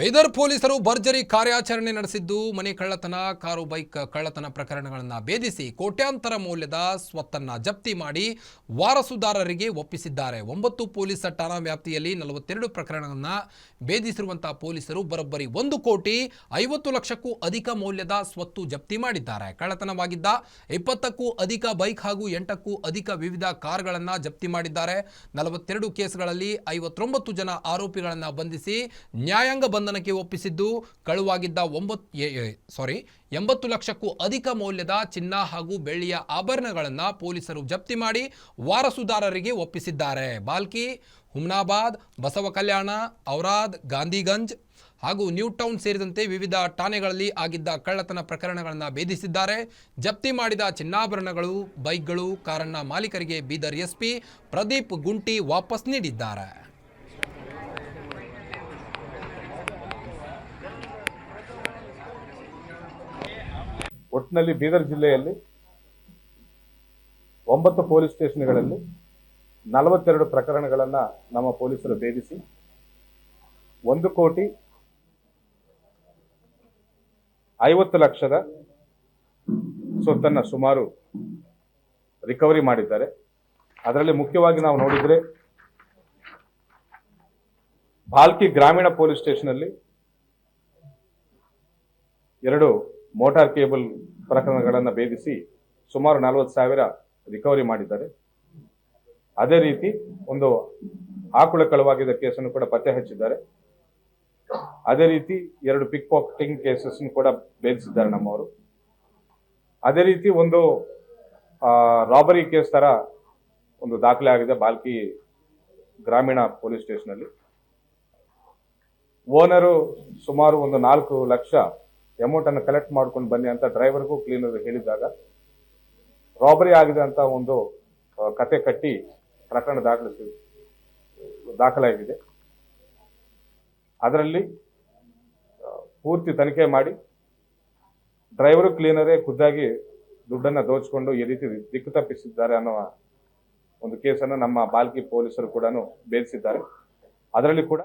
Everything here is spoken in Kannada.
ಬೀದರ್ ಪೊಲೀಸರು ಭರ್ಜರಿ ಕಾರ್ಯಾಚರಣೆ ನಡೆಸಿದ್ದು ಮನೆ ಕಳ್ಳತನ, ಕಾರು ಬೈಕ್ ಕಳ್ಳತನ ಪ್ರಕರಣಗಳನ್ನು ಭೇದಿಸಿ ಕೋಟ್ಯಾಂತರ ಮೌಲ್ಯದ ಸ್ವತ್ತನ್ನ ಜಪ್ತಿ ಮಾಡಿ ವಾರಸುದಾರರಿಗೆ ಒಪ್ಪಿಸಿದ್ದಾರೆ. ಒಂಬತ್ತು ಪೊಲೀಸ್ ಠಾಣಾ ವ್ಯಾಪ್ತಿಯಲ್ಲಿ ನಲವತ್ತೆರಡು ಪ್ರಕರಣಗಳನ್ನು ಭೇದಿಸಿರುವಂತಹ ಪೊಲೀಸರು ಬರೋಬ್ಬರಿ ಒಂದು ಕೋಟಿ ಐವತ್ತು ಲಕ್ಷಕ್ಕೂ ಅಧಿಕ ಮೌಲ್ಯದ ಸ್ವತ್ತು ಜಪ್ತಿ ಮಾಡಿದ್ದಾರೆ. ಕಳ್ಳತನವಾಗಿದ್ದ ಇಪ್ಪತ್ತಕ್ಕೂ ಅಧಿಕ ಬೈಕ್ ಹಾಗೂ ಎಂಟಕ್ಕೂ ಅಧಿಕ ವಿವಿಧ ಕಾರ್ಗಳನ್ನು ಜಪ್ತಿ ಮಾಡಿದ್ದಾರೆ. ನಲವತ್ತೆರಡು ಕೇಸ್ಗಳಲ್ಲಿ ಐವತ್ತೊಂಬತ್ತು ಜನ ಆರೋಪಿಗಳನ್ನು ಬಂಧಿಸಿ ನ್ಯಾಯಾಂಗ ಬಂಧನಕ್ಕೆ ಒಪ್ಪಿಸಿದ್ದು ಕಳುವಾಗಿದ್ದ ಒಂಬತ್ತು ಸಾರಿ ಎಂಬತ್ತು ಲಕ್ಷಕ್ಕೂ ಅಧಿಕ ಮೌಲ್ಯದ ಚಿನ್ನ ಹಾಗೂ ಬೆಳ್ಳಿಯ ಆಭರಣಗಳನ್ನು ಪೊಲೀಸರು ಜಪ್ತಿ ಮಾಡಿ ವಾರಸುದಾರರಿಗೆ ಒಪ್ಪಿಸಿದ್ದಾರೆ. ಬಾಲ್ಕಿ, ಹುಮ್ನಾಬಾದ್, ಬಸವ ಕಲ್ಯಾಣ, ಔರಾದ್, ಗಾಂಧಿಗಂಜ್ ಹಾಗೂ ನ್ಯೂ ಟೌನ್ ಸೇರಿದಂತೆ ವಿವಿಧ ಠಾಣೆಗಳಲ್ಲಿ ಆಗಿದ್ದ ಕಳ್ಳತನ ಪ್ರಕರಣಗಳನ್ನು ಭೇದಿಸಿದ್ದಾರೆ. ಜಪ್ತಿ ಮಾಡಿದ ಚಿನ್ನಾಭರಣಗಳು, ಬೈಕ್ಗಳು, ಕಾರನ್ನ ಮಾಲೀಕರಿಗೆ ಬೀದರ್ ಎಸ್ಪಿ ಪ್ರದೀಪ್ ಗುಂಟಿ ವಾಪಸ್ ನೀಡಿದ್ದಾರೆ. ಒಟ್ಟಿನಲ್ಲಿ ಬೀದರ್ ಜಿಲ್ಲೆಯಲ್ಲಿ ಒಂಬತ್ತು ಪೊಲೀಸ್ ಸ್ಟೇಷನ್ಗಳಲ್ಲಿ ನಲವತ್ತೆರಡು ಪ್ರಕರಣಗಳನ್ನು ನಮ್ಮ ಪೊಲೀಸರು ಭೇದಿಸಿ, ಒಂದು ಕೋಟಿ ಐವತ್ತು ಲಕ್ಷದ ಸೊತ್ತನ್ನು ಸುಮಾರು ರಿಕವರಿ ಮಾಡಿದ್ದಾರೆ. ಅದರಲ್ಲಿ ಮುಖ್ಯವಾಗಿ ನಾವು ನೋಡಿದರೆ ಭಾಲ್ಕಿ ಗ್ರಾಮೀಣ ಪೊಲೀಸ್ ಸ್ಟೇಷನಲ್ಲಿ ಎರಡು ಮೋಟಾರ್ ಕೇಬಲ್ ಪ್ರಕರಣಗಳನ್ನು ಭೇದಿಸಿ ಸುಮಾರು ನಲವತ್ತು ಸಾವಿರ ರಿಕವರಿ ಮಾಡಿದ್ದಾರೆ. ಅದೇ ರೀತಿ ಒಂದು ಆಕುಳ ಕಳವಾಗಿದ್ದ ಕೇಸನ್ನು ಕೂಡ ಪತ್ತೆ ಹಚ್ಚಿದ್ದಾರೆ. ಅದೇ ರೀತಿ ಎರಡು ಪಿಕ್ ಪಾಕೆಟಿಂಗ್ ಕೇಸಸ್ ಕೂಡ ಭೇದಿಸಿದ್ದಾರೆ ನಮ್ಮವರು. ಅದೇ ರೀತಿ ಒಂದು ರಾಬರಿ ಕೇಸ್ ತರ ಒಂದು ದಾಖಲೆ ಆಗಿದೆ ಬಾಲ್ಕಿ ಗ್ರಾಮೀಣ ಪೊಲೀಸ್ ಸ್ಟೇಷನಲ್ಲಿ ಓನರು ಸುಮಾರು ಒಂದು ನಾಲ್ಕು ಲಕ್ಷ ಅಮೌಂಟ್ ಅನ್ನು ಕಲೆಕ್ಟ್ ಮಾಡ್ಕೊಂಡು ಬನ್ನಿ ಅಂತ ಡ್ರೈವರ್ಗೂ ಕ್ಲೀನರ್ ಹೇಳಿದಾಗ ರಾಬರಿ ಆಗಿದೆ ಅಂತ ಒಂದು ಕತೆ ಕಟ್ಟಿ ಪ್ರಕರಣ ದಾಖಲಿಸಿ, ದಾಖಲಾಗಿದೆ. ಅದರಲ್ಲಿ ಪೂರ್ತಿ ತನಿಖೆ ಮಾಡಿ ಡ್ರೈವರು ಕ್ಲೀನರೇ ಖುದ್ದಾಗಿ ದುಡ್ಡನ್ನು ದೋಚಿಕೊಂಡು ಈ ರೀತಿ ದಿಕ್ಕು ತಪ್ಪಿಸಿದ್ದಾರೆ ಅನ್ನೋ ಒಂದು ಕೇಸನ್ನು ನಮ್ಮ ಬಾಲ್ಕಿ ಪೊಲೀಸರು ಕೂಡ ಬೇಧಿಸಿದ್ದಾರೆ ಅದರಲ್ಲಿ ಕೂಡ